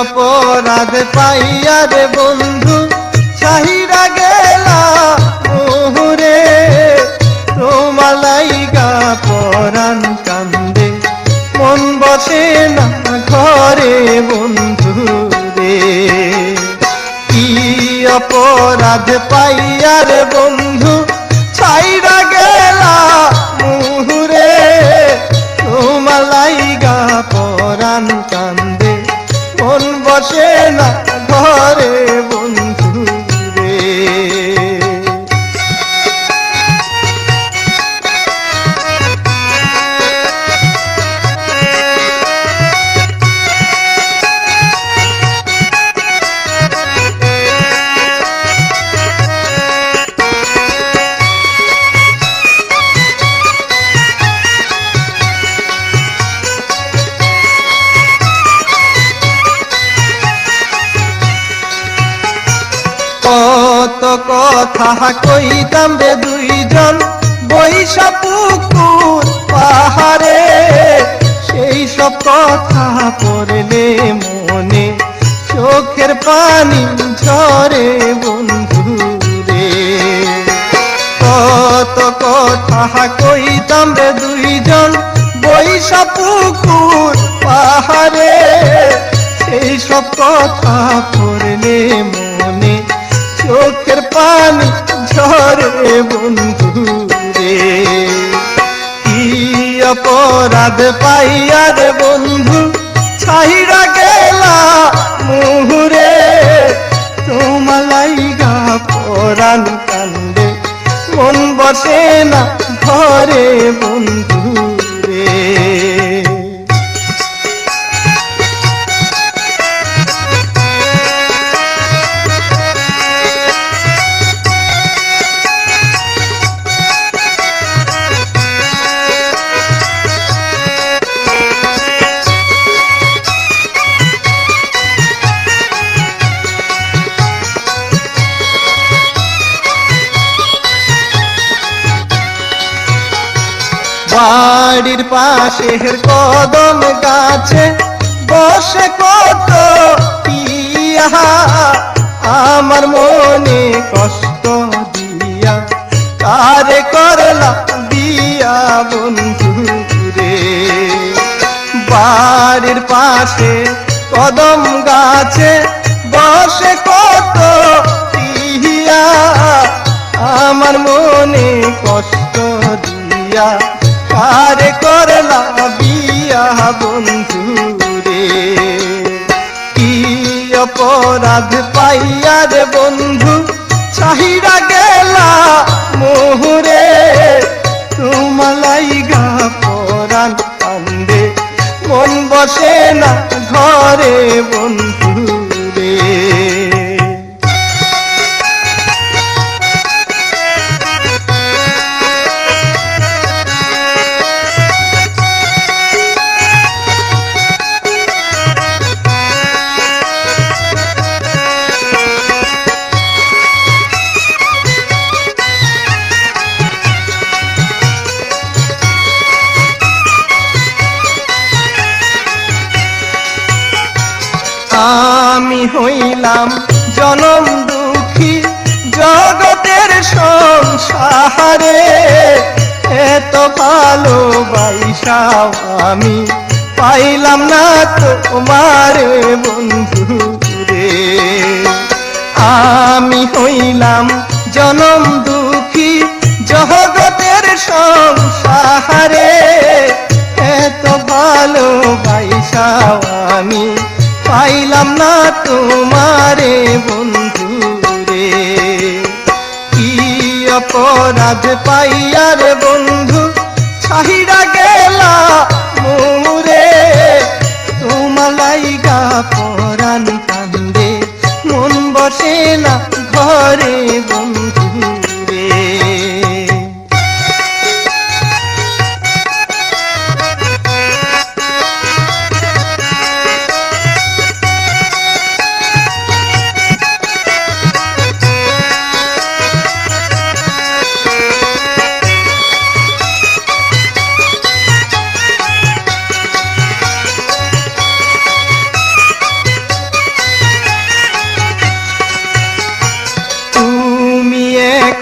অপরাধ পাইয়া রে বন্ধু চাহিরা গেলা মোহরে। তোমালাইগা পরাণ কান্দে, মন বসে না ঘরে বন্ধু রে। কি অপরাধ পাইয়া রে বন্ধু কত কথা কইতাম রে দুইজন। বৈশা পাহাড়ে, সেই সব কথা পড়লে মনে চোখের পানি ঝরে বন্ধু রে কত কথা কইতাম রে দুইজন বৈশা পাহাড়ে, সেই সব কথা অপরাধ পাইয়া রে বন্ধু, ছাইরা গেলা মুহুরে। তোমালাইগা পরাণ কান্দে মন বসে না ঘরে বন্ধু। বাড়ির পাশের কদম গাছে বসে কত আমার মনে কষ্ট দিয়া কারে করলা দিয়া বন্ধু রে। বাড়ির পাশে কদম গাছে বসে কত পিয়া আমার মনে কষ্ট দিয়া কারে অপরাধ পাইয়া রে বন্ধু, চাহিরা গেলা মোহরে। তোমালাইগা পরাণ কান্দে, মন বসে না ঘরে বন্ধু। আমি হইলাম জনম দুঃখী জগতের সংসারে। এত ভালোবাইসাও আমি পাইলাম না তোমার বন্ধু রে আমি হইলাম জনম দুঃখী জগতের সংসারে। এত ভালোবাইসাও আমি পাইলাম না তোমারে বন্ধু রে। কি অপরাধ পাইয়া রে বন্ধু চাহিরা গেলা মোরে তোমালাইগা পরাণ কান্দে, মন বসে না ঘরে বন্ধু।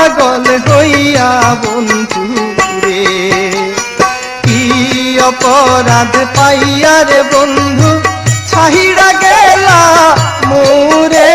পাগল হইয়া বন্ধু রে। কি অপরাধ পাইয়া রে বন্ধু, ছাহিরা গেলা মোরে।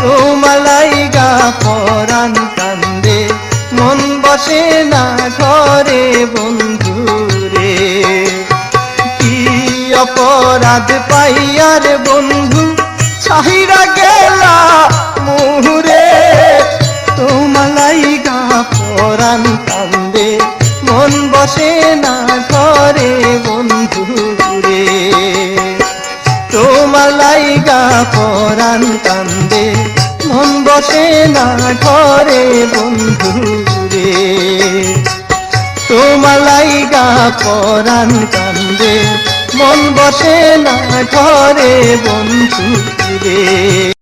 তোমালাইগা পরাণ কান্দে, মন বসে না ঘরে বন্ধু রে। কি অপরাধ পাইয়া রে বন্ধু, ছাহিরা গেলা মুহুরে পরাণ কান্দে। মন বসে না ঘরে বন্ধু রে তোমার লাইগা পরাণ কান্দে। মন বসে না ঘরে বন্ধু রে তোমার লাইগা পরাণ কান্দে। মন বসে না ঘরে বন্ধু রে